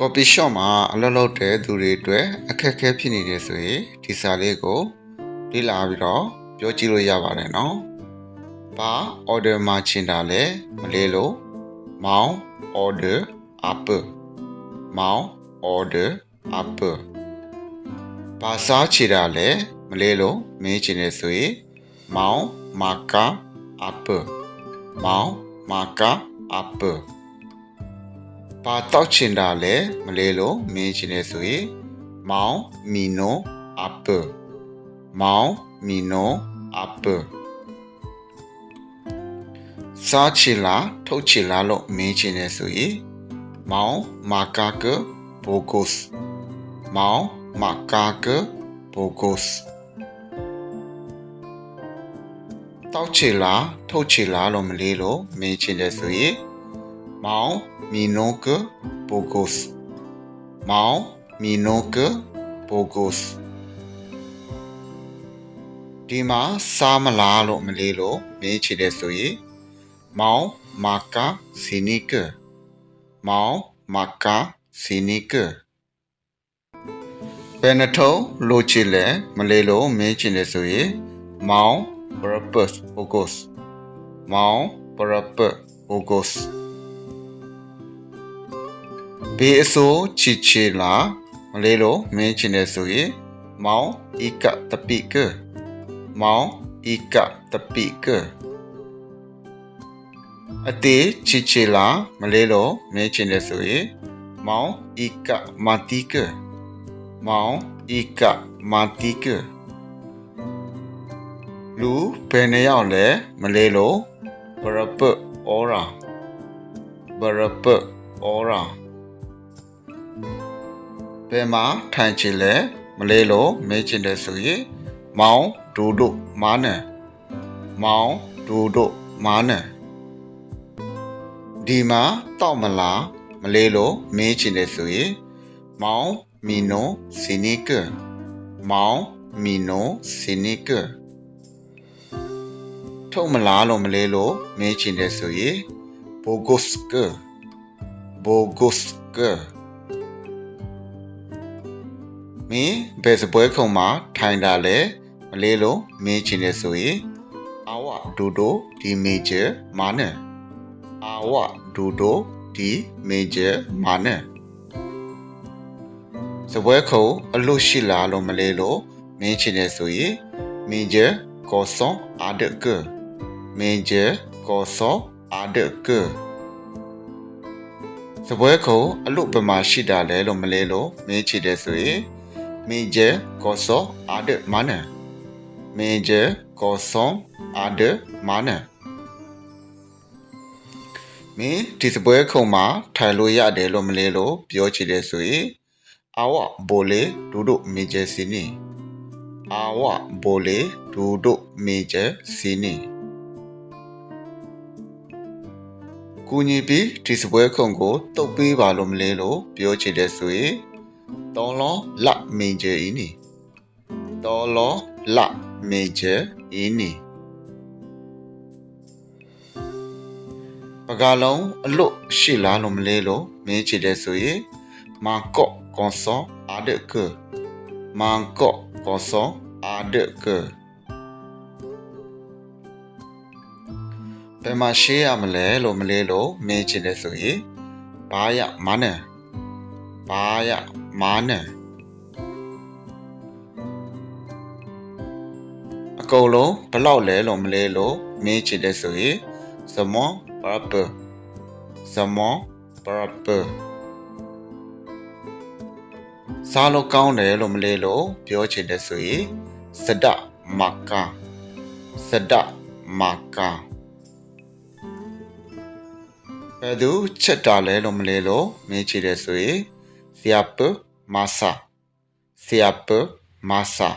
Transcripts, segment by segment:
ကော်ပီရှော့မှာအလုပ်လုပ်တဲ့သူတွေအတွက်အခက်အခဲဖြစ်နေတယ်ဆိုရင်ဒီစာလေးကိုလေ့လာပြီးတော့ပြောကြည့်လို့ရပါတယ်နော်။ဘာ order မှာချင်တာလဲမလေးလို့မောင်း order up မောင်း order up ဘာစားချင်တာလဲမလေးလို့မင်းချင်တယ်ဆိုရင်မောင်းမာကာ up မောင်းမာကာ up ဘာတောက်ချင်တာလဲမလေးလို့မင်းချင်နေဆိုရင်မောင်မီနိုအပမောင်မီနိုအပစားချင်လားထုတ်ချင်လားလို့မင်းချင်နေဆိုရင်မောင်မာကာကဘိုဂုစ်မောင်မာကာကဘိုဂုစ်တောက်ချင်လားထုတ်ချင်လားလို့မလေးလို့မင်းချင်တယ်ဆိုရင် မောင် Minogue Bogos မောင် Minogue Bogos ဒီမှာစားမလားလို့မလေးလို့မေးချင်တယ်ဆိုရင်မောင်မာကာစီနီကမောင်မာကာစီနီကဘယ်နှထုံးလိုချင်လဲမလေးလို့မေးချင်တယ်ဆိုရင်မောင် purpose focus မောင် purpose focus ဘေးအစိုးချီချီလာမလေးလို့မင်းချင်တယ်ဆိုရင်မောင်ဤကတပိကမောင်ဤကတပိကအတေးချီချီလာမလေးလို့မင်းချင်တယ်ဆိုရင်မောင်ဤကမာတိကမောင်ဤကမာတိကလူဘယ်နှယောက်လဲမလေးလို့ဘရပအော်ရာဘရပအော်ရာ ဘယ်မှာထိုင်ချင်လဲမလေးလို့မေးချင်တယ်ဆိုရင်မောင်ဒူဒုမာနန်မောင်ဒူဒုမာနန်ဒီမှာတောက်မလားမလေးလို့မေးချင်တယ်ဆိုရင်မောင်မီနိုစီနီကမောင်မီနိုစီနီကထုတ်မလားလို့မလေးလို့မေးချင်တယ်ဆိုရင်ဘိုဂုစကဘိုဂုစက မင်းဘယ်စပွဲခုံမှာထိုင်တာလဲမလေးလို့မင်းချင်တယ်ဆိုရင်အာဝဒူဒိုဒီမေဂျာမာနအာဝဒူဒိုဒီမေဂျာမာနစပွဲခုံအလို့ရှိလားလို့မလေးလို့မင်းချင်တယ်ဆိုရင်မေဂျာကောဆွန်အာဒကမေဂျာကောဆွန်အာဒကစပွဲခုံအလို့ပမာရှိတာလဲလို့မလေးလို့မင်းချင်တယ်ဆိုရင် Major Koso Ad Mana Major Koso Ad Mana မင်းဒီစပွဲခုံမှာထိုင်လို့ရတယ်လို့မလဲလို့ပြောချင်တယ်ဆိုရင်အာဝဘိုလေဒူဒိုမေဂျာစီနီအာဝဘိုလေဒူဒိုမေဂျာစီနီကူညီပြီးဒီစပွဲခုံကိုတုတ်ပေးပါလို့မလဲလို့ပြောချင်တယ်ဆိုရင် တော်လောလမေဂျယ်အင်းနီတော်လောလမေဂျယ်အင်းနီပကလုံးအလွတ်ရှိလားလို့မလဲလို့မင်းချစ်တဲ့ဆိုရင်မာကော့ကွန်ဆောအာဒကမာကော့ကွန်ဆောအာဒကဘယ်မှာရှေးရမလဲလို့မလဲလို့မင်းချစ်တဲ့ဆိုရင်ဘာရမနန်ဘာရ မာနံအကုန်လုံးဘလောက်လဲလို့မလဲလို့မင်းချစ်တဲ့ဆိုရင်ဇမွန်ပရပဇမွန်ပရပစားလို့ကောင်းတယ်လို့မလဲလို့ပြောချင်တဲ့ဆိုရင်စဒမကာစဒမကာဘယ်သူချက်တာလဲလို့မလဲလို့မင်းချစ်တဲ့ဆိုရင်ဇီယပ မာဆာဆီယာပမာဆာ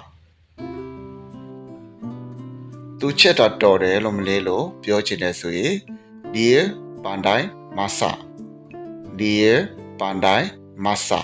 သူချက်တာတော်တယ်လို့မလေးလို့ပြောချင်တယ်ဆိုရင်ဒီပန်တိုင်းမာဆာဒီပန်တိုင်းမာဆာ